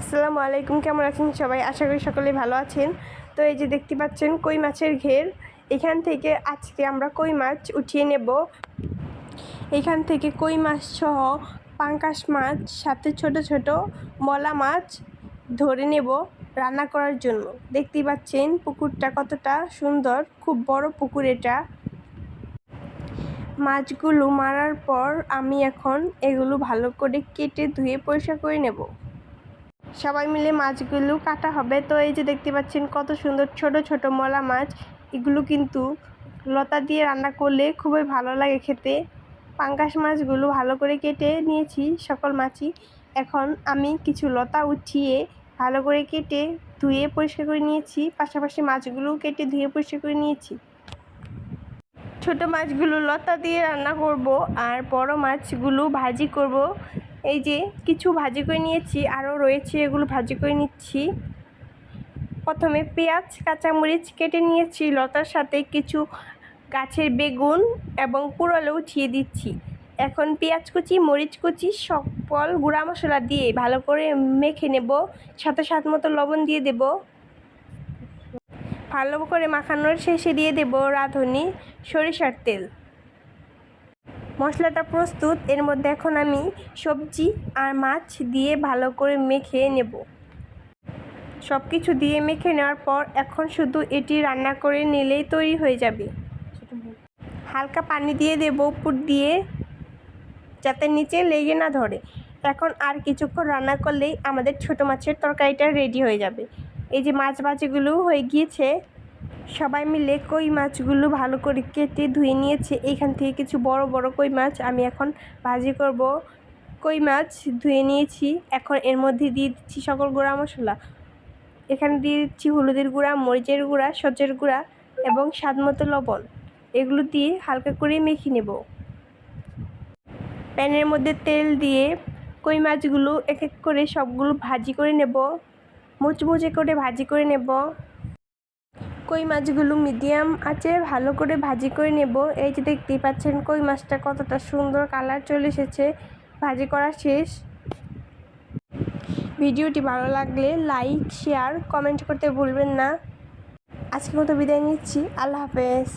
আসসালামু আলাইকুম, কেমন আছেন সবাই? আশা করি সকলেই ভালো আছেন। তো এই যে দেখতে পাচ্ছেন, কই মাছের ঘের। এখান থেকে আজকে আমরা কই মাছ উঠিয়ে নেব। এখান থেকে কই মাছ সহ পাঙ্কাশ মাছ, সাথে ছোট ছোট মলা মাছ ধরে নেব রান্না করার জন্য। দেখতেই পাচ্ছেন, পুকুরটা কতটা সুন্দর, খুব বড় পুকুর এটা। মাছগুলো মারার পর আমি এখন এগুলো ভালো করে কেটে ধুয়ে পরিষ্কার করে নেব। সবাই মিলে মাছগুলো কাটা হবে। তো এই যে দেখতে পাচ্ছেন কত সুন্দর ছোট ছোট মলা মাছ। এগুলো কিন্তু লতা দিয়ে রান্না করলে খুবই ভালো লাগে খেতে। পাঙ্গাস মাছগুলো ভালো করে কেটে নিয়েছি সকল মাছই। এখন আমি কিছু লতা উঠিয়ে ভালো করে কেটে ধুয়ে পরিষ্কার করে নিয়েছি। পাশাপাশি মাছগুলোও কেটে ধুয়ে পরিষ্কার করে নিয়েছি। ছোট মাছগুলো লতা দিয়ে রান্না করব আর বড় মাছগুলো ভাজি করব। এই যে কিছু ভাজি করে নিয়েছি, আরও রয়েছে, এগুলো ভাজি করে নিচ্ছি। প্রথমে পেঁয়াজ, কাঁচামরিচ কেটে নিয়েছি, লতার সাথে কিছু গাছের বেগুন এবং পুরলে উঠিয়ে দিচ্ছি। এখন পেঁয়াজ কুচি, মরিচ কুচি, সকল গুঁড়া মশলা দিয়ে ভালো করে মেখে নেব, সাথে স্বাদ মতো লবণ দিয়ে দেব। ভালো করে মাখানোর শেষে দিয়ে দেব রাঁধুনি সরিষার তেল। মশলাটা প্রস্তুত, এর মধ্যে এখন আমি সবজি আর মাছ দিয়ে ভালো করে মেখে নেব। সব কিছু দিয়ে মেখে নেওয়ার পর এখন শুধু এটি রান্না করে নিলেই তৈরি হয়ে যাবে। হালকা পানি দিয়ে দেব উপর দিয়ে, যাতে নিচে লেগে না ধরে। এখন আর কিছুক্ষণ রান্না করলেই আমাদের ছোটো মাছের তরকারিটা রেডি হয়ে যাবে। এই যে মাছ ভাজিগুলো হয়ে গিয়েছে সবাই মিলে কই মাছগুলো ভালো করে কেটে ধুয়ে নিয়েছে। এখান থেকে কিছু বড় বড় কই মাছ আমি এখন ভাজি করব। কই মাছ ধুয়ে নিয়েছি। এখন এর মধ্যে দিয়ে দিচ্ছি সকল গুঁড়া মশলা। এখানে দিয়ে দিচ্ছি হলুদের গুঁড়া, মরিচের গুঁড়া সচের গুঁড়া এবং স্বাদ মতো লবণ। এগুলো দিয়ে হালকা করে মেখে নেব। প্যানের মধ্যে তেল দিয়ে কই মাছগুলো এক এক করে সবগুলো ভাজি করে নেব। মুচমুচে করে ভাজি করে নেব। কই মাছগুলো মিডিয়াম আছে, ভালো করে ভাজি করে নেব। এই যে দেখতেই পাচ্ছেন কই মাছটা কতটা সুন্দর কালার চলে এসেছে। ভাজি করা শেষ। ভিডিওটি ভালো লাগলে লাইক শেয়ার কমেন্ট করতে ভুলবেন না। আজকের মতো বিদায় নিচ্ছি। আল্লাহ হাফেজ।